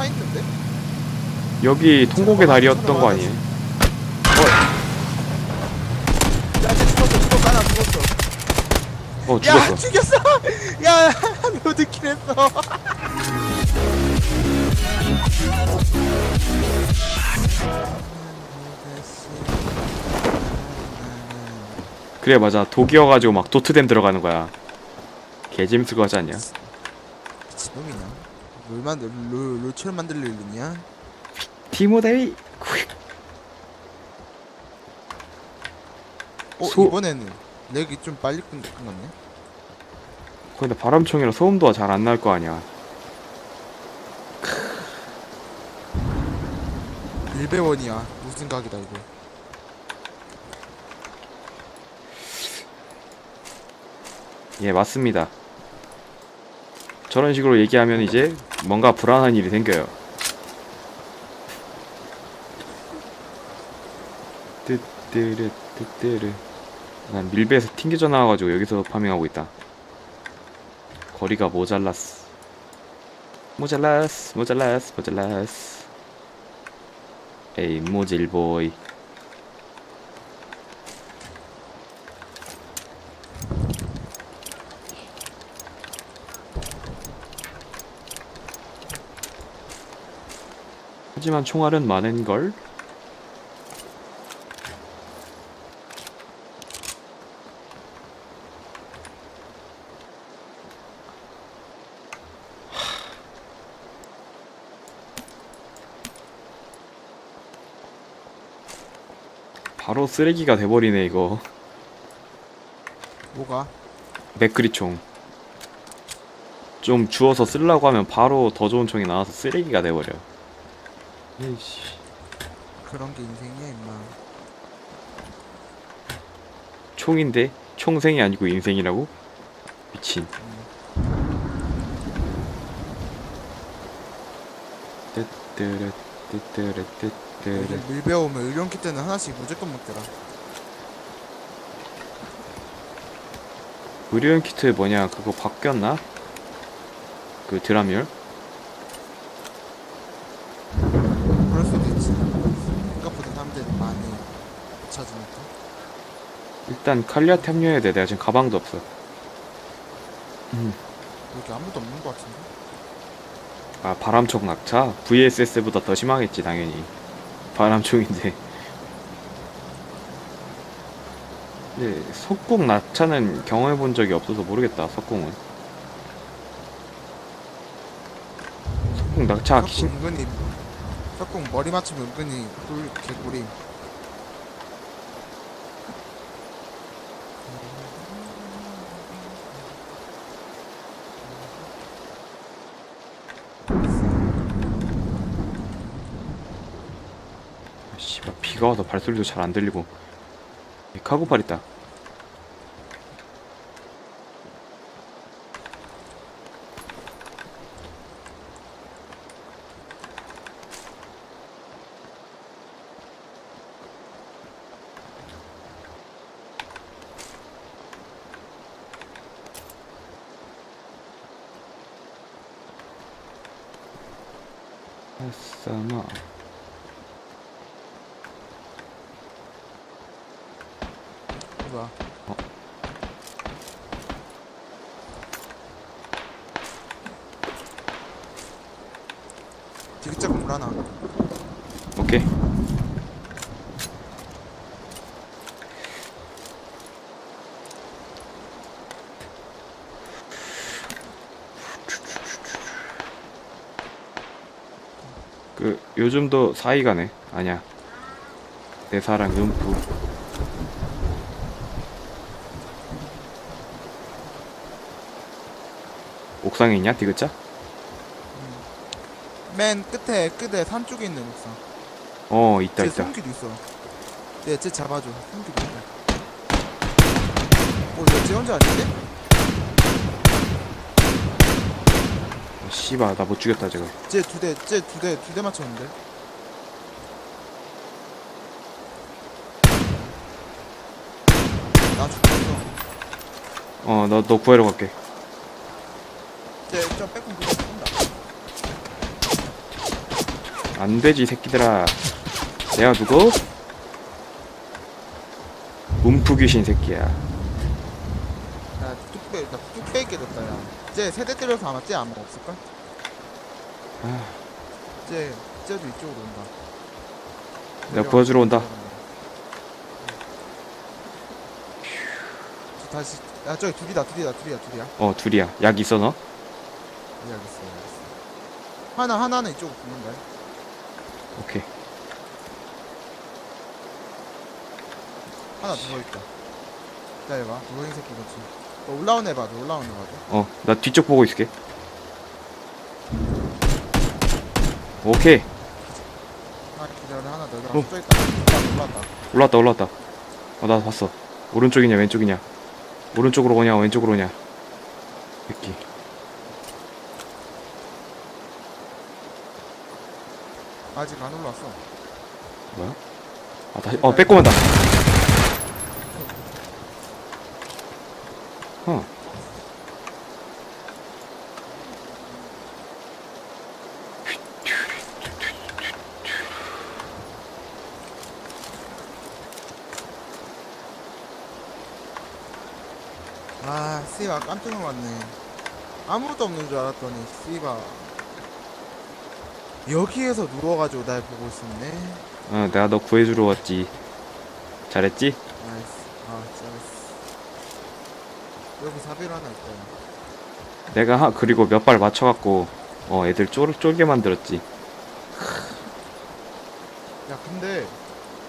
차 있는데? 여기 통곡의 다리였던 거 아니에요? 야 쟤 죽었어 죽었어 하나 죽었어 어 야 죽었어 죽였어 야몇 킬 했어 그래 맞아 독이어가지고 막 도트댐 들어가는 거야 개재밌을 거 같지 않냐? 롤 만들 롤 롤처럼 만들려 일느냐? 티모데이 어 소- 이번에는 렉이 좀 빨리 끝, 끝났네. 근데 바람총이라 소음도 잘 안 날 거 아니야. 일배원이야. 무슨 각이다 이거. 예 맞습니다 저런 식으로 얘기하면 이제 뭔가 불안한 일이 생겨요. 뜨뜨르 뜨뜨르 난 밀배에서 튕겨져 나와가지고 여기서 파밍하고 있다. 거리가 모자랐어 모자랐어 모자랐어 모자랐어 에이 모질보이 하지만 총알은 많은걸? 바로 쓰레기가 돼버리네 이거 뭐가 맥그리 총. 좀 주워서 쓰려고 하면 바로 더 좋은 총이 나와서 쓰레기가 돼버려. 에이씨. 그런 게 인생이야 임마 총인데 총생이 아니고 인생이라고? 미친. 뜨뜨르 뜨뜨르 뜨뜨르 여기 밀배 오면 의료키 때는 하나씩 무조건 먹더라 의료용 키트 뭐냐 그거 바뀌었나? 그 드라뮬? 그럴 수도 있지 생각보다 사람들이 많이 찾으니까? 일단 칼리아테 합류해야 돼. 내가 지금 가방도 없어. 여기 아무도 없는 것 같은데? 아 바람총 낙차? VSS보다 더 심하겠지 당연히. 바람총인데. 근데 석궁 낙차는 경험해 본 적이 없어서 모르겠다 석궁은. 석궁 낙차 석궁 귀신. 은근히 석궁 머리 맞추면 은근히 꿀 개꿀이 비가 와서 발소리도 잘 안 들리고. 이 카고팔 있다. 아싸마 뭐야 어. 디귿자 건물 하나. 오케이. 그 요즘도 사이가네. 아니야. 내 사랑 음프 옥상에 있냐? 디귿자? 맨 끝에 끝에 산 쪽에 있는 옥상. 어 있다 쟤 있다. 숨기도 있어. 얘쟤 잡아줘. 숨기도 있어 어쟤 혼자 아닌데? 어, 씨발 나 못 죽였다 지금 쟤두 대 쟤 두 대 두 대 맞췄는데? 나 죽었어. 어너 너 구하러 갈게 쟤저 빼꼼 그거 쏜다. 안 되지 이 새끼들아. 내가 누구? 움프 귀신 새끼야. 야 뚝배 나 뚝배기 됐다 야. 이제 세대 때려서 아마 쟤 아마 없을걸? 아, 쟤 쟤도 이쪽으로 온다. 내가 구해주러 온다. 다시 야 저기 둘이다 둘이다 둘이야 둘이야. 어 둘이야. 약 있어 너? 예 알겠어 알겠어 하나 하나는 이쪽으로 붙는다 오케이. 하나 누워 있다. 기다려봐. 누워있는 새끼 그렇지 너 올라온 애 봐줘 올라온 애 봐줘. 어 나 뒤쪽 보고 있을게. 오케이. 하나 기다려 하나 더 어. 어. 있다. 올라왔다 올라왔다. 올라왔다 올라왔다. 어 나 봤어. 오른쪽이냐 왼쪽이냐. 오른쪽으로 오냐 왼쪽으로 오냐. 새끼 아직 안 올라왔어. 뭐야? 아 다시 어 간다. 어. 아 씨가 깜짝 놀랐네. 아무것도 없는 줄 알았더니 씨가 여기에서 누워가지고 날 보고 있었네. 어, 내가 너 구해주러 왔지. 잘했지? 나이스. 아 잘했어. 여기 사비로 하나 있다. 내가 하, 그리고 몇 발 맞춰갖고 어 애들 쫄, 쫄게 만들었지. 야 근데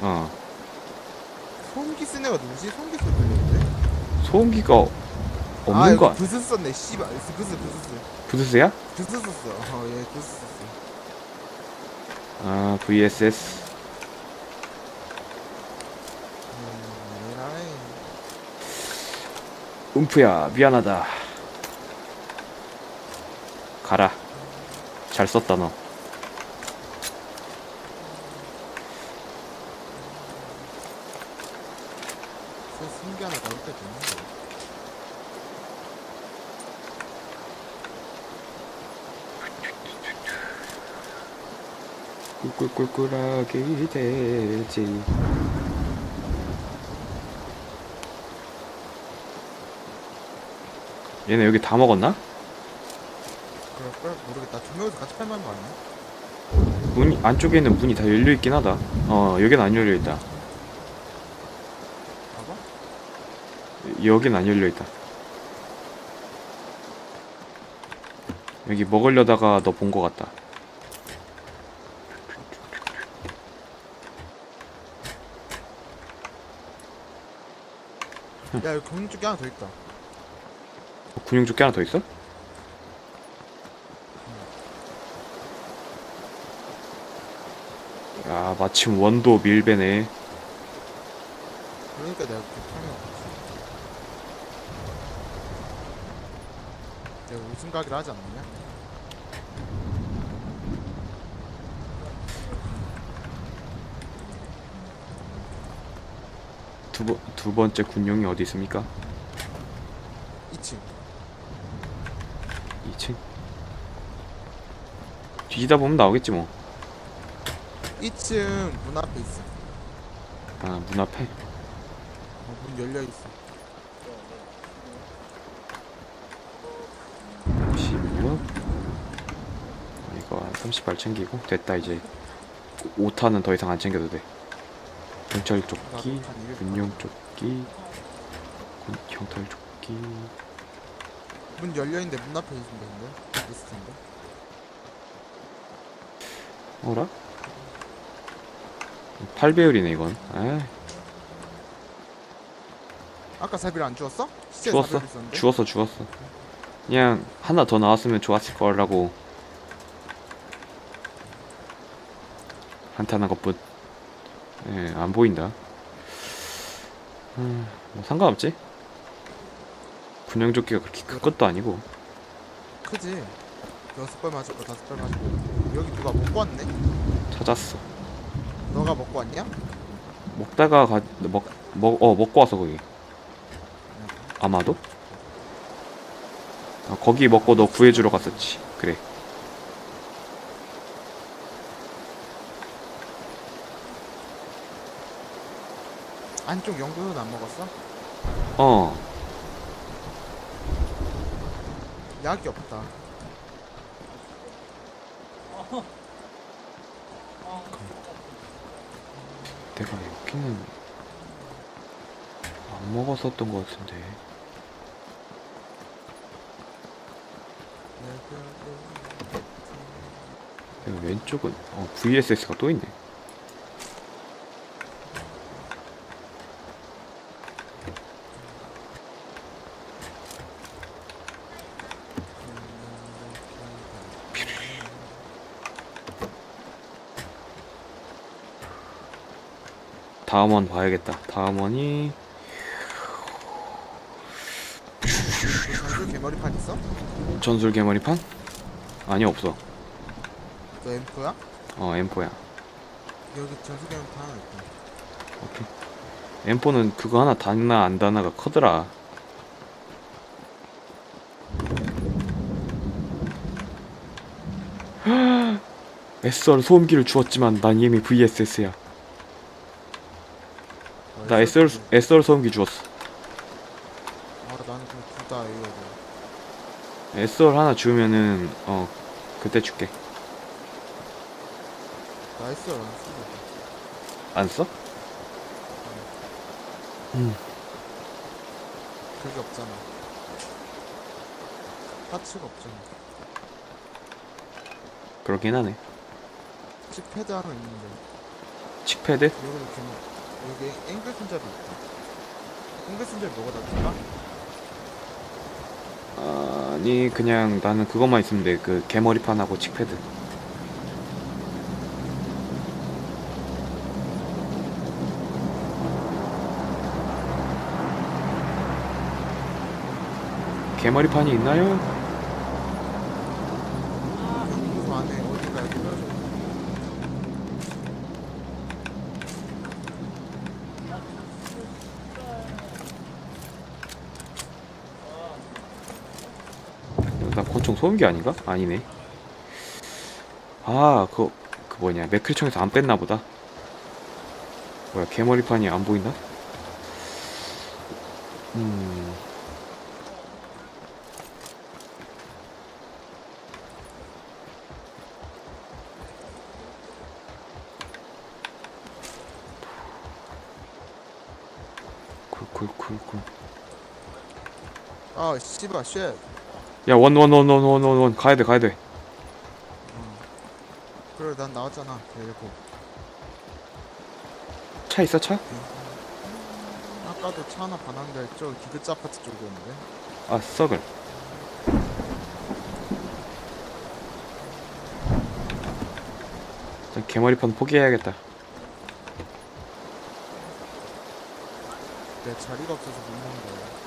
어. 소음기 쓴 애가 누구지? 소음기 소리 들리는데? 소음기가 없는 아 여기 거 부스 썼네. 씨발. 부스 부스. 부스스야? 부스 썼어. 어 예 부스 썼어 아 VSS 음, 움프야 미안하다 가라 잘 썼다 너 저 소음기 하나 나올 때 됐는데 꿀꿀꿀꿀하게 되지. 얘네 여기 다 먹었나? 그럴걸? 모르겠다. 두 명이서 같이 팔만한 거 아니야? 문이 안쪽에는 문이 다 열려 있긴 하다. 어 여긴 안 열려 있다. 봐봐. 여긴 안 열려 있다. 여기 먹으려다가 너 본 거 같다 야 여기 경림 쪽에 하나 더 있다 어, 군용 조끼 하나 더 있어? 야 마침 원도 밀배네 그러니까 내가 파면 없지 내가 웃음 가기를 하지 않느냐? 두, 번, 두 번째 군용이 어디 있습니까? 2층. 2층? 뒤지다 보면 나오겠지 뭐. 2층 문 앞에 있어. 아, 문 앞에? 어, 문 열려 있어. 16 이거 한 30발 챙기고 됐다 이제. 5탄은 더 이상 안 챙겨도 돼 경찰 조끼 나도 한200 군용 조끼 군- 경찰 조끼. 문 열려 있는데 문 앞에 있으면 되는데? 있을 텐데. 어라? 8배율이네 이건. 아 아까 사비를 안 주웠어? 시체 주웠어. 사비를 있었는데? 주웠어 주웠어. 그냥 하나 더 나왔으면 좋았을 거라고. 한탄한 것뿐 예, 안 보인다 음, 뭐 상관없지 군용조끼가 그렇게 큰 것도 아니고 크지? 여섯 발 맞을 거 다섯 발 맞을 거 여기 누가 먹고 왔네? 찾았어 너가 먹고 왔냐? 먹다가 가, 먹, 먹, 어, 먹고 와서 거기 아마도? 아, 거기 먹고 너 구해주러 갔었지 그래 안쪽 연구는 안 먹었어? 어 약이 없다. 내가 여기는 안 먹었었던 것 같은데 내가 왼쪽은 어 VSS가 또 있네 다음 원 봐야겠다 다음 원이 그 전술 개머리판 있어? 전술 개머리판? 아니 없어 너 M4야? 어 M4야 여기 전술 개머리판 하나 있다. 오케이 M4는 그거 하나 다나 안 다나가 커더라 SR 소음기를 주었지만 난 이미 VSS야 나 SR, SR 소음기 주었어 아 나는 그냥 둘다 A거든. SR 하나 주면은 어 그때 줄게 나 SR 안 쓰거든. 안 써? 음 그게 없잖아. 파츠가 없잖아. 그렇긴 하네 칩패드 하나 있는데 칙패드? 여기도 여기 앵글 손잡이 있다. 앵글 손잡이 뭐가 다른가? 아니 그냥 나는 그것만 있으면 돼 그 개머리판하고 칙패드 개머리판이 있나요? 그 안에 어디가 떨어져 있다. 나 권총 소음기 아닌가? 아니네 아 그거 그 뭐냐 매크리총에서 안 뺐나 보다 뭐야 개머리판이 안 보인다? 음 쿨쿨쿨쿨 아 씨발 쉣. 야 원 원 원 원 원 원 원 가야 돼 가야 돼 그래 난 나왔잖아. 데리고. 차 있어 차? 아까도 차 하나 반환데 저 기그자 아파트 쪽이었는데. 아 썩을 일단 개머리판 포기해야겠다 내 자리가 없어서 못 먹는 거야.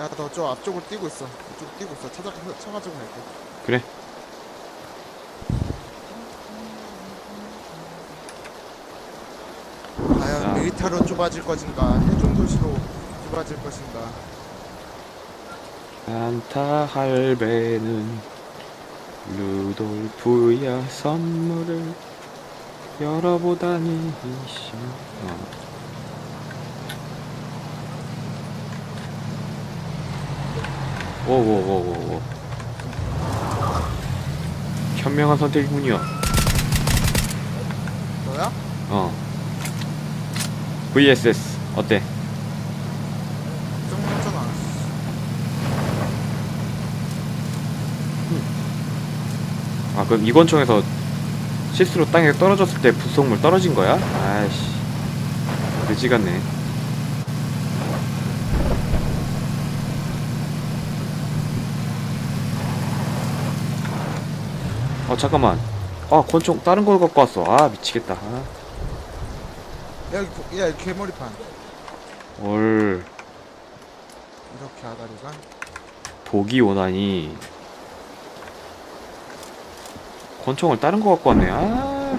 야, 너 저 앞쪽으로 뛰고 있어. 이쪽 뛰고 있어. 찾아, 쳐가지고 갈게. 그래 과연 자. 밀타로 좁아질 것인가, 해중 도시로 좁아질 것인가. 산타 할배는 루돌프야 선물을 열어보다니 이씨 어. 오오오오오 현명한 선택이군요 너야? 어 VSS 어때? 정했잖아. 아 그럼 이권 총에서 실수로 땅에 떨어졌을 때 부속물 떨어진 거야? 아이씨 그지 같네 어 잠깐만. 아 권총 다른 걸 갖고 왔어. 아 미치겠다. 아, 야, 여기, 보- 야, 여기 개머리판. 올 이렇게 아다리가. 보기 오다니. 권총을 다른 거 갖고 왔네. 아.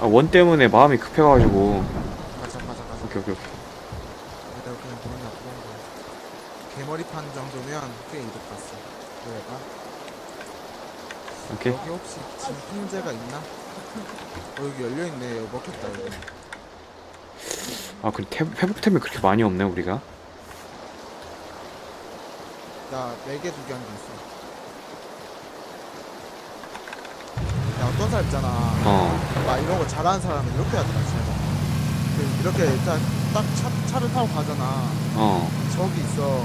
아, 원 때문에 마음이 급해가지고. 가자 가자 가자. 오케이, 오케이, 오케이. 내가 그냥 돈이 나쁘는 거야. 개머리판 정도면 꽤 이득 봤어. 그래가 오케이. 여기 혹시 진통제가 있나? 어 여기 열려있네 여기 먹혔다 여기 아, 그래, 태, 회복템이 그렇게 많이 없네, 우리가. 나 4개 두개 한 개 있어 야 어떤 사람 있잖아 어. 막 이런 거 잘하는 사람은 이렇게 하더라 진짜 그 이렇게 일단 딱 차, 차를 타고 가잖아 어. 저기 있어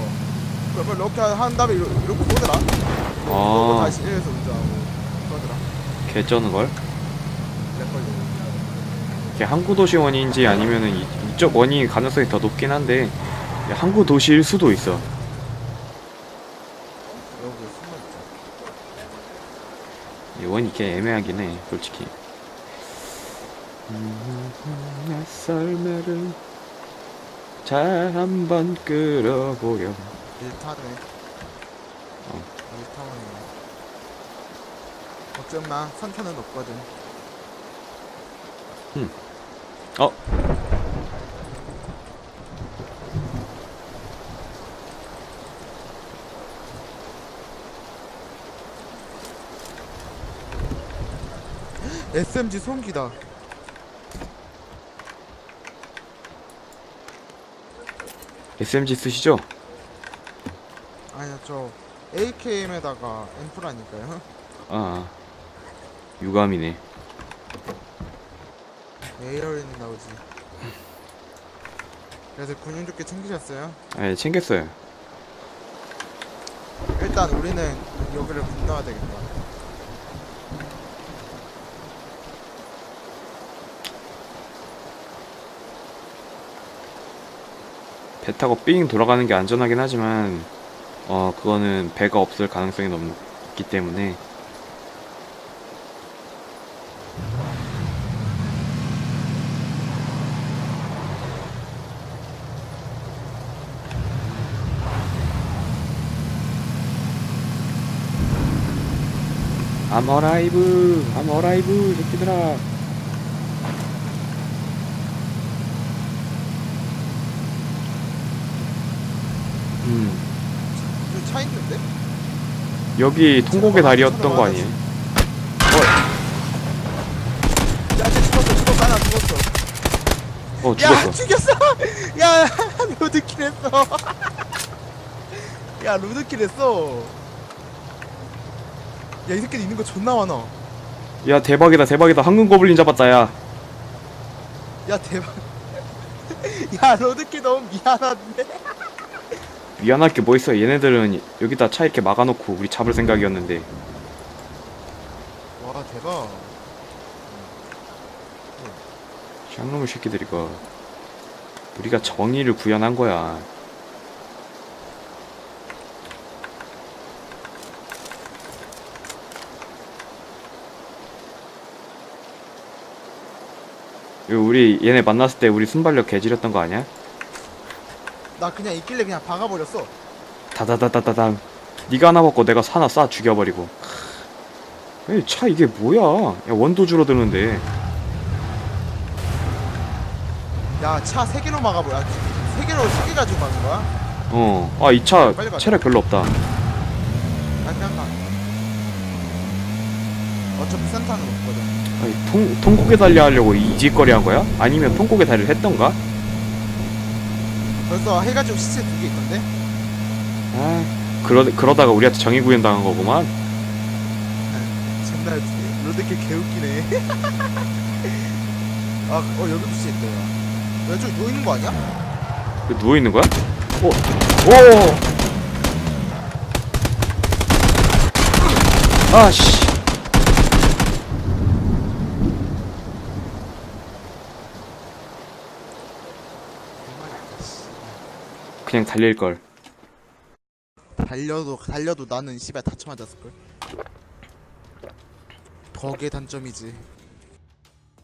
그러면 이렇게 한 다음에 이러- 이렇게 보더라 그러고 아. 다시 이래서 운전하고 그러더라 개 쩌는 걸. 렉 걸리고 이게 항구 도시 원인지 아니면은 이, 이쪽 원인이 가능성이 더 높긴 한데 이게 항구 도시일 수도 있어. 여기 숨어있자 이 원이 개 애매하긴 해, 솔직히. 썰매를 잘 한번 끌어보렴. 일타네 어. 일타원이네 걱정 마 선타는 높거든. 어? SMG 송기다. SMG 쓰시죠? 아니야 저 AKM에다가 앰프라니까요? 아, 유감이네. 에이어린 나오지 그래서 군용 조끼 챙기셨어요? 아, 챙겼어요. 일단 우리는 여기를 건너야 되겠다 배 타고 삥 돌아가는 게 안전하긴 하지만 어 그거는 배가 없을 가능성이 높기 때문에 I'm alive, 새끼들아. 음. 저기 차 있는데? 여기 통곡의 다리였던 거 아니에요? 야, 쟤 죽었어, 죽었어, 하나 죽었어. 어 야, 죽었어. 죽였어! 야, 로드킬 했어. 야, 로드킬 했어. 야, 이 새끼 있는 거 존나 많아. 야 대박이다 대박이다 황금 고블린 잡았다 야. 야, 대박. 야, 로드킬 너무 미안한데? 미안할 게 뭐 있어? 얘네들은 여기다 차 이렇게 막아놓고 우리 잡을 생각이었는데 와, 대박. 쌍놈의 새끼들 이거 우리가 정의를 구현한 거야. 이거 우리 얘네 만났을 때 우리 순발력 개지렸던 거 아니야? 나 그냥 있길래 그냥 박아버렸어. 다다다다다당 네가 하나 먹고 내가 하나 쏴 죽여버리고 에이 차 이게 뭐야 야 원도 줄어드는데 야, 차 세 개로 막아버려. 야, 세 개로, 세 개 가지고 막은 거야? 어아 이 차 빨리 가자. 체력 별로 없다 아, 그냥 가. 어차피 센터는 없거든. 아니, 통, 통곡에 달려 하려고 이 짓거리 한 거야? 아니면 통곡에 달려 했던가? 벌써 해가지고 시체 두 개 있던데? 아 그러, 그러다가 우리한테 정의 구현 당한 거구만 정말 로드킬 개웃기네. 아, 어 여기도 시체 있다. 야. 야, 저기 누워 있는 거 아니야? 그 누워 있는 거야? 어? 오! 아씨 그냥 달릴 걸 달려도 달려도 나는 씨발 다쳐 맞았을 걸. 거기에 단점이지.